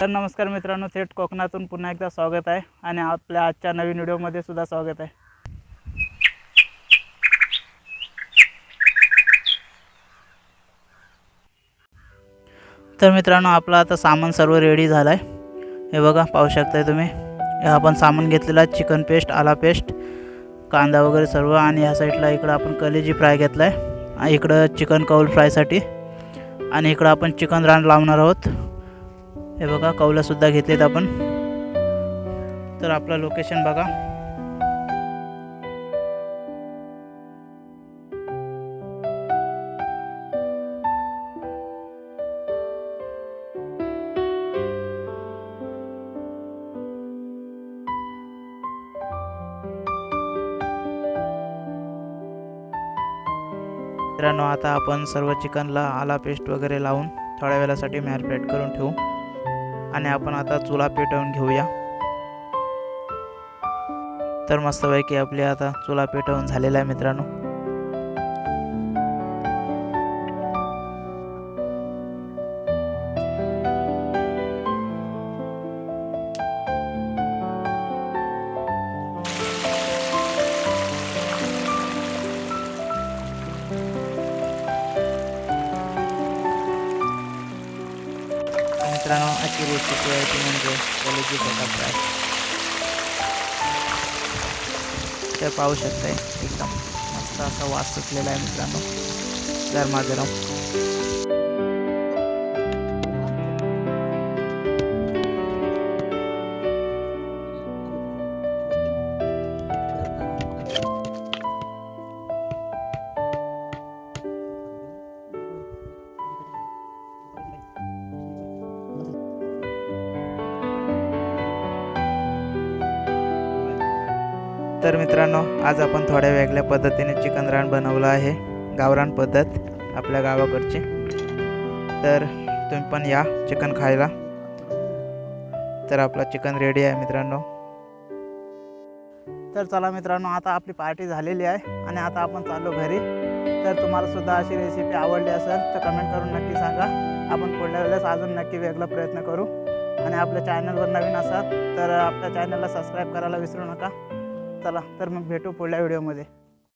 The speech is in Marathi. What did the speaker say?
तर नमस्कार मित्रांनो थेट कोकणातून पुन्हा एकदा स्वागत आहे आणि आपल्या आजच्या नवीन व्हिडिओमध्ये सुद्धा स्वागत आहे. तर मित्रांनो आपलं आता सामान सर्व रेडी झालं आहे हे बघा पाहू शकताय तुम्ही. आपण सामान घेतलेलं आहे चिकन पेस्ट आला पेस्ट कांदा वगैरे सर्व आणि ह्या साईडला इकडं आपण कलेजी फ्राय घेतला आहे इकडं चिकन कौल फ्रायसाठी आणि इकडं आपण चिकन रान लावणार आहोत. हे बघा कौलंसुद्धा घेतलेत आपण. तर आपलं लोकेशन बघा. मित्रांनो आता आपण सर्व चिकनला आला पेस्ट वगैरे लावून थोड्या वेळासाठी मॅरिनेट करून ठेवू. आणि आपण आता चुला पेटवून घेऊया. तर मस्तपैकी आपली आता चुला पेटवून झालेला आहे मित्रांनो. मित्रांनो आजची रेसिपी आहे ती म्हणजे कलेजी बटाटा फ्राय तर पाहू शकताय एकदम मस्त असा वास सुटलेला आहे मित्रांनो. गरमागरम तर मित्रांनो आज आपण थोड्या वेगळ्या पद्धतीने चिकन रान बनवलं आहे. गावरान पद्धत आपल्या गावाकडची. तर तुम्ही पण या चिकन खायला. तर आपला चिकन रेडी आहे मित्रांनो. तर चला मित्रांनो आता आपली पार्टी झालेली आहे आणि आता आपण चाललो घरी. तर तुम्हाला सुद्धा अशी रेसिपी आवडली असेल तर कमेंट करून नक्की सांगा. आपण पुढल्या वेळेस अजून नक्की वेगळा प्रयत्न करू. आणि आपल्या चॅनलवर नवीन असाल तर आपल्या चॅनलला सबस्क्राईब करायला विसरू नका. चला तर मग भेटू पुढल्या व्हिडिओमध्ये.